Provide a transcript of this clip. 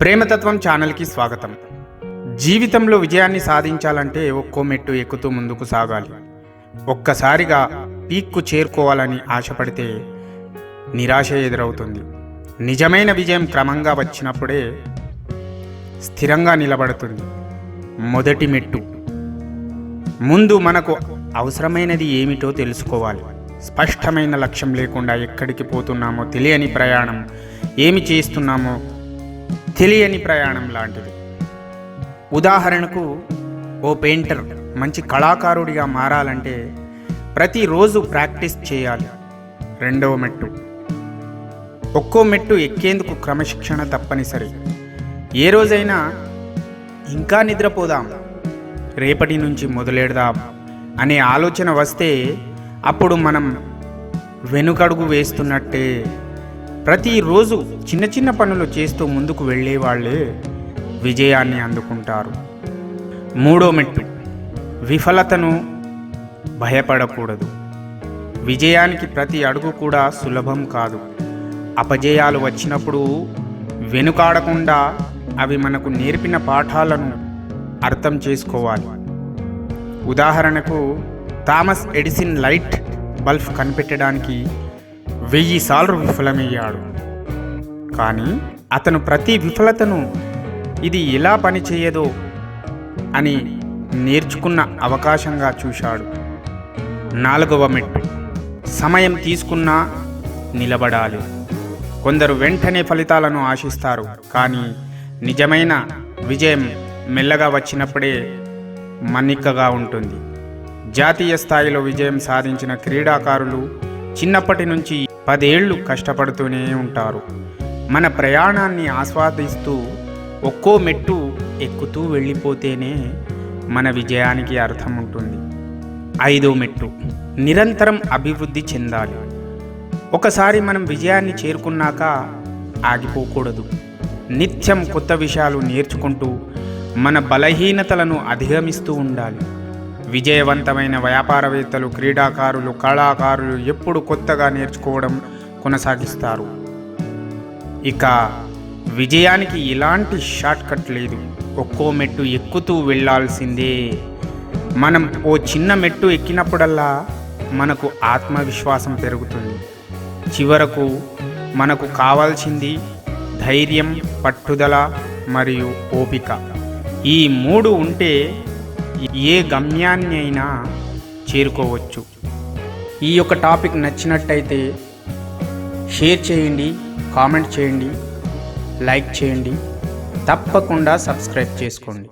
ప్రేమతత్వం ఛానల్కి స్వాగతం. జీవితంలో విజయాన్ని సాధించాలంటే ఒక్కో మెట్టు ఎక్కుతూ ముందుకు సాగాలి. ఒక్కసారిగా పీక్కు చేరుకోవాలని ఆశపడితే నిరాశ ఎదురవుతుంది. నిజమైన విజయం క్రమంగా వచ్చినప్పుడే స్థిరంగా నిలబడుతుంది. మొదటి మెట్టు. ముందు మనకు అవసరమైనది ఏమిటో తెలుసుకోవాలి. స్పష్టమైన లక్ష్యం లేకుండా ఎక్కడికి పోతున్నామో తెలియని ప్రయాణం. ఏమి చేస్తున్నామో తెలియని ప్రయాణం లాంటిది. ఉదాహరణకు ఓ పెయింటర్ మంచి కళాకారుడిగా మారాలంటే ప్రతిరోజు ప్రాక్టీస్ చేయాలి. రెండవ మెట్టు. ఒక్కో మెట్టు ఎక్కేందుకు క్రమశిక్షణ తప్పనిసరి. ఏ రోజైనా ఇంకా నిద్రపోదాం. రేపటి నుంచి మొదలెడదాం అనే ఆలోచన వస్తే అప్పుడు మనం వెనుకడుగు వేస్తున్నట్టే ప్రతిరోజు చిన్న చిన్న పనులు చేస్తూ ముందుకు వెళ్ళే వాళ్ళే విజయాన్ని అందుకుంటారు. మూడో మెట్టు విఫలతను భయపడకూడదు. విజయానికి ప్రతి అడుగు కూడా సులభం కాదు. అపజయాలు వచ్చినప్పుడు వెనుకాడకుండా అవి మనకు నేర్పిన పాఠాలను అర్థం చేసుకోవాలి. ఉదాహరణకు థామస్ ఎడిసిన్ లైట్ బల్బ్ కనిపెట్టడానికి వెయ్యి సార్లు విఫలమయ్యాడు. కానీ అతను ప్రతి విఫలతను ఇది ఎలా పనిచేయదో అని నేర్చుకున్న అవకాశంగా చూశాడు. నాలుగవ మెట్టు. సమయం తీసుకున్నా నిలబడాలి. కొందరు వెంటనే ఫలితాలను ఆశిస్తారు. కానీ నిజమైన విజయం మెల్లగా వచ్చినప్పుడే మన్నికగా ఉంటుంది. జాతీయ స్థాయిలో విజయం సాధించిన క్రీడాకారులు చిన్నప్పటి నుంచి పదేళ్ళు కష్టపడుతూనే ఉంటారు. మన ప్రయాణాన్ని ఆస్వాదిస్తూ ఒక్కో మెట్టు ఎక్కుతూ వెళ్ళిపోతేనే మన విజయానికి అర్థం ఉంటుంది. ఐదో మెట్టు నిరంతరం అభివృద్ధి చెందాలి. ఒకసారి మనం విజయాన్ని చేరుకున్నాక ఆగిపోకూడదు. నిత్యం కొత్త విషయాలు నేర్చుకుంటూ మన బలహీనతలను అధిగమిస్తూ ఉండాలి. విజయవంతమైన వ్యాపారవేత్తలు క్రీడాకారులు కళాకారులు ఎప్పుడు కొత్తగా నేర్చుకోవడం కొనసాగిస్తారు. ఇక విజయానికి ఎలాంటి షార్ట్ కట్ లేదు. ఒక్కో మెట్టు ఎక్కుతూ వెళ్ళాల్సిందే మనం ఓ చిన్న మెట్టు ఎక్కినప్పుడల్లా మనకు ఆత్మవిశ్వాసం పెరుగుతుంది. చివరకు మనకు కావాల్సింది ధైర్యం పట్టుదల మరియు ఓపిక. ఈ మూడు ఉంటే ఏ గమ్యాన్ని అయినా చేరుకోవచ్చు. ఈ యొక్క టాపిక్ నచ్చినట్టయితే షేర్ చేయండి కామెంట్ చేయండి లైక్ చేయండి. తప్పకుండా సబ్స్క్రైబ్ చేసుకోండి.